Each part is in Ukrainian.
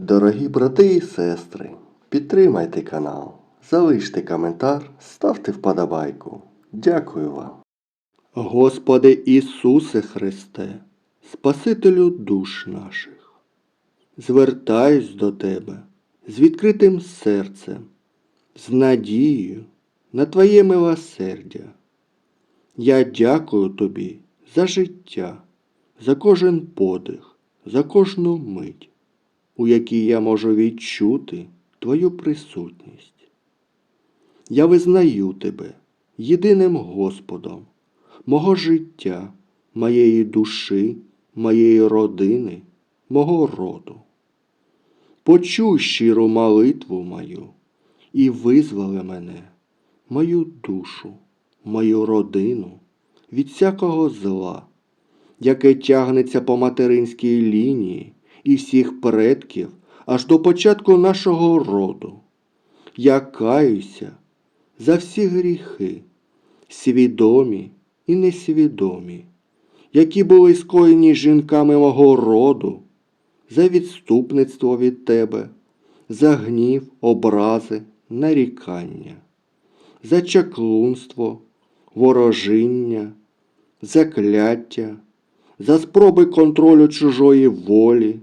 Дорогі брати і сестри, підтримайте канал, залиште коментар, ставте вподобайку. Дякую вам. Господи Ісусе Христе, Спасителю душ наших, звертаюсь до Тебе з відкритим серцем, з надією на Твоє милосердя. Я дякую Тобі за життя, за кожен подих, за кожну мить у якій я можу відчути Твою присутність. Я визнаю Тебе єдиним Господом, мого життя, моєї душі, моєї родини, мого роду. Почуй щиру молитву мою і визволи мене, мою душу, мою родину від всякого зла, яке тягнеться по материнській лінії і всіх предків аж до початку нашого роду. Я каюся за всі гріхи, свідомі і несвідомі, які були скоєні жінками мого роду, за відступництво від тебе, за гнів, образи, нарікання, за чаклунство, ворожиння, закляття, за спроби контролю чужої волі,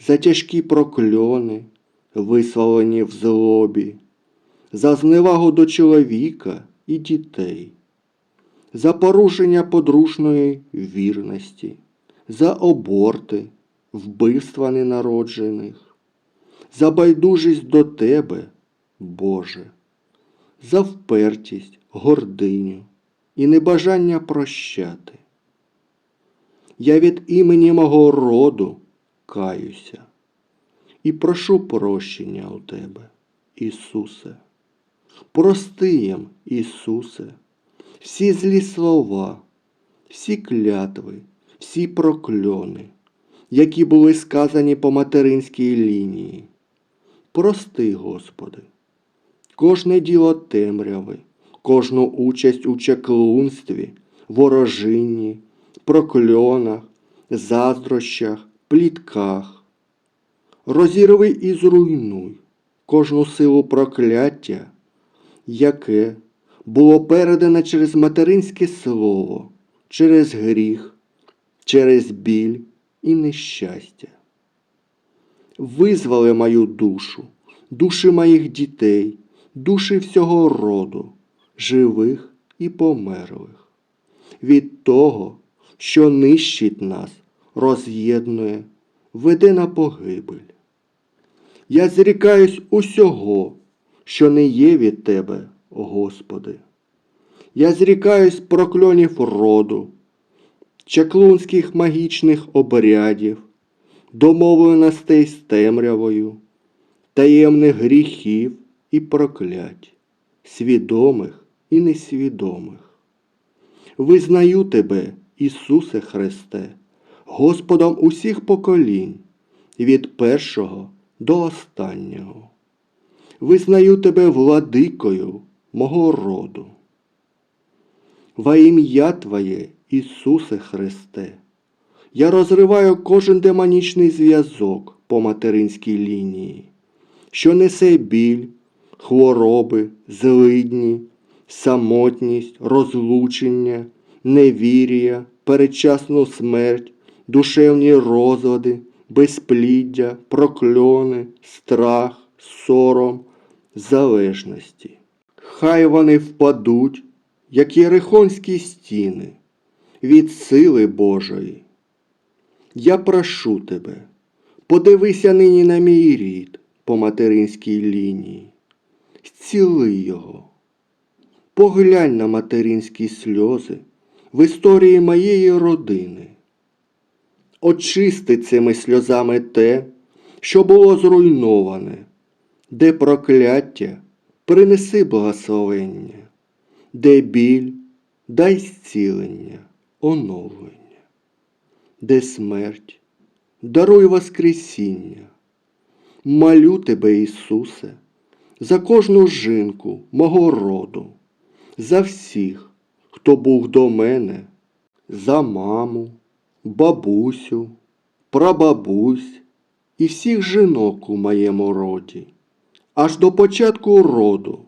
за тяжкі прокльони, висловлені в злобі, за зневагу до чоловіка і дітей, за порушення подружної вірності, за оборти, вбивства ненароджених, за байдужість до Тебе, Боже, за впертість, гординю і небажання прощати. Я від імені мого роду каюся і прошу прощення у Тебе, Ісусе. Прости їм, Ісусе, всі злі слова, всі клятви, всі прокльони, які були сказані по материнській лінії. Прости, Господи, кожне діло темряви, кожну участь у чаклунстві, ворожинні, прокльонах, заздрощах, плітках. Розірви і зруйнуй кожну силу прокляття, яке було передане через материнське слово, через гріх, через біль і нещастя. Визвали мою душу, душі моїх дітей, душі всього роду, живих і померлих, від того, що нищить нас, роз'єднує, веде на погибель. Я зрікаюсь усього, що не є від Тебе, Господи. Я зрікаюсь прокльонів роду, чаклунських магічних обрядів, домовленостей з темрявою, таємних гріхів і проклять, свідомих і несвідомих. Визнаю Тебе, Ісусе Христе, Господом усіх поколінь, від першого до останнього. Визнаю Тебе владикою мого роду. Во ім'я Твоє, Ісусе Христе, я розриваю кожен демонічний зв'язок по материнській лінії, що несе біль, хвороби, злидні, самотність, розлучення, невір'я, передчасну смерть, душевні розлади, безпліддя, прокльони, страх, сором, залежності. Хай вони впадуть, як єрихонські стіни, від сили Божої. Я прошу тебе, подивися нині на мій рід по материнській лінії, зціли його. Поглянь на материнські сльози в історії моєї родини. Очисти цими сльозами те, що було зруйноване, де прокляття принеси благословення, де біль дай зцілення, оновлення, де смерть даруй Воскресіння. Молю тебе, Ісусе, за кожну жінку мого роду, за всіх, хто був до мене, за маму, бабусю, прабабусь, і всіх жінок у моєму роді, аж до початку роду.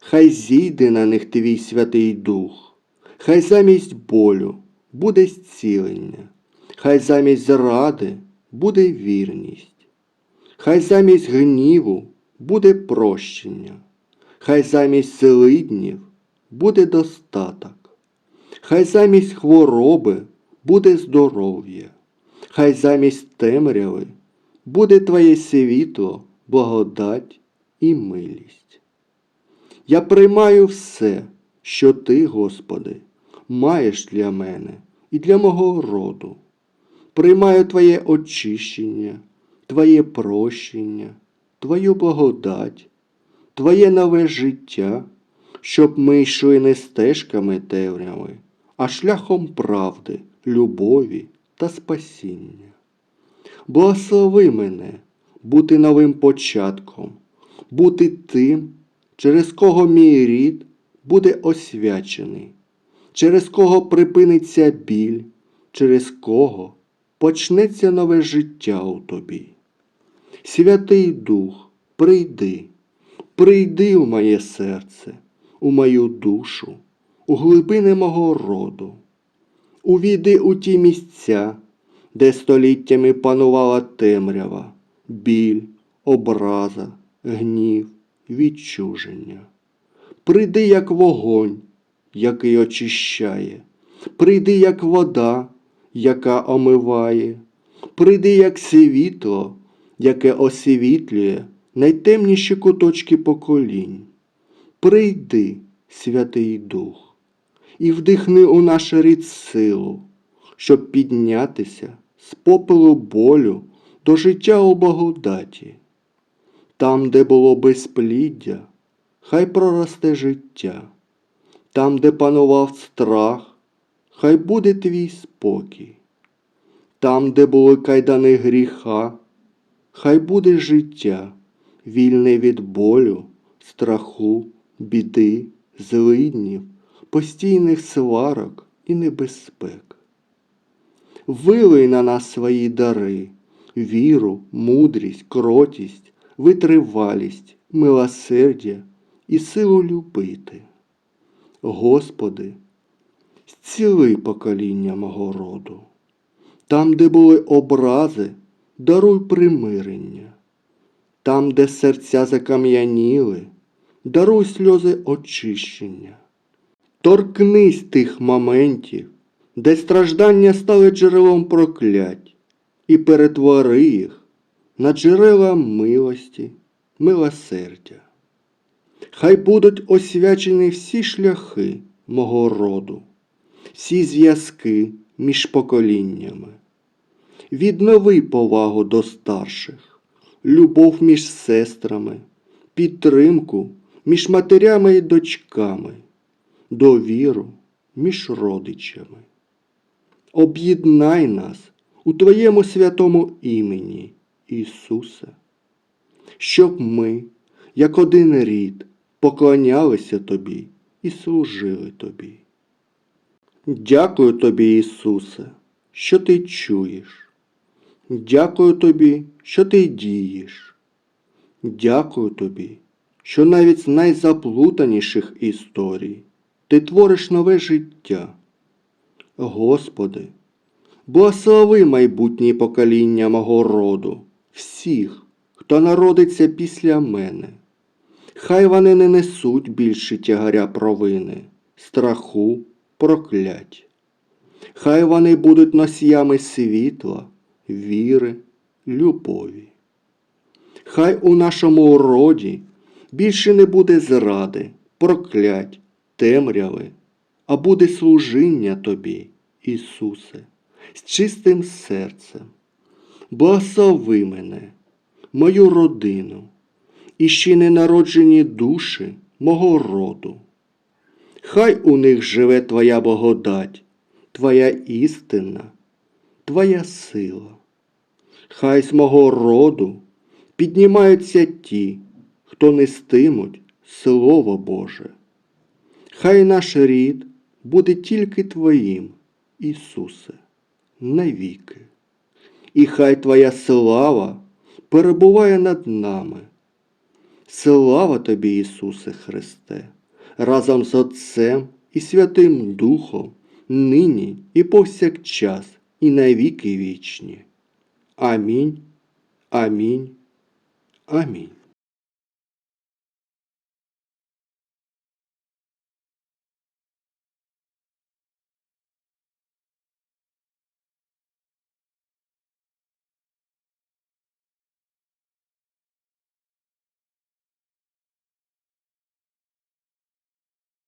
Хай зійде на них твій Святий Дух, хай замість болю буде зцілення, хай замість зради буде вірність, хай замість гніву буде прощення, хай замість злиднів буде достаток, хай замість хвороби буде здоров'я, хай замість темряви буде твоє світло, благодать і милість. Я приймаю все, що Ти, Господи, маєш для мене і для мого роду. Приймаю Твоє очищення, Твоє прощення, Твою благодать, Твоє нове життя, щоб ми йшли не стежками темряви, а шляхом правди, любові та спасіння. Благослови мене бути новим початком, бути тим, через кого мій рід буде освячений, через кого припиниться біль, через кого почнеться нове життя у тобі. Святий Дух, прийди, прийди в моє серце, у мою душу, у глибини мого роду. Увійди у ті місця, де століттями панувала темрява, біль, образа, гнів, відчуження. Прийди, як вогонь, який очищає, прийди, як вода, яка омиває, прийди, як світло, яке освітлює найтемніші куточки поколінь. Прийди, Святий Дух, і вдихни у наш рід силу, щоб піднятися з попелу болю до життя у благодаті. Там, де було безпліддя, хай проросте життя. Там, де панував страх, хай буде твій спокій. Там, де були кайдани гріха, хай буде життя, вільне від болю, страху, біди, злиднів, постійних сварок і небезпек. Вилий на нас свої дари, віру, мудрість, кротість, витривалість, милосердя і силу любити. Господи, зціли покоління мого роду. Там, де були образи, даруй примирення. Там, де серця закам'яніли, даруй сльози очищення. Торкнись тих моментів, де страждання стали джерелом проклять, і перетвори їх на джерела милості, милосердя. Хай будуть освячені всі шляхи мого роду, всі зв'язки між поколіннями. Віднови повагу до старших, любов між сестрами, підтримку між матерями і дочками, довіру між родичами. Об'єднай нас у Твоєму святому імені, Ісусе, щоб ми, як один рід, поклонялися Тобі і служили Тобі. Дякую Тобі, Ісусе, що Ти чуєш. Дякую Тобі, що Ти дієш. Дякую Тобі, що навіть з найзаплутаніших історій Ти твориш нове життя. Господи, благослови майбутні покоління мого роду, всіх, хто народиться після мене. Хай вони не несуть більше тягаря провини, страху, проклять. Хай вони будуть носіями світла, віри, любові. Хай у нашому роді більше не буде зради, проклять, темряви, а буде служіння Тобі, Ісусе, з чистим серцем. Благослови мене, мою родину і ще ненароджені душі мого роду. Хай у них живе Твоя благодать, Твоя істина, Твоя сила. Хай з мого роду піднімаються ті, хто нестимуть Слово Боже. Хай наш рід буде тільки Твоїм, Ісусе, навіки. І хай Твоя слава перебуває над нами. Слава тобі, Ісусе Христе, разом з Отцем і Святим Духом, нині і повсякчас, і навіки вічні. Амінь, амінь, амінь.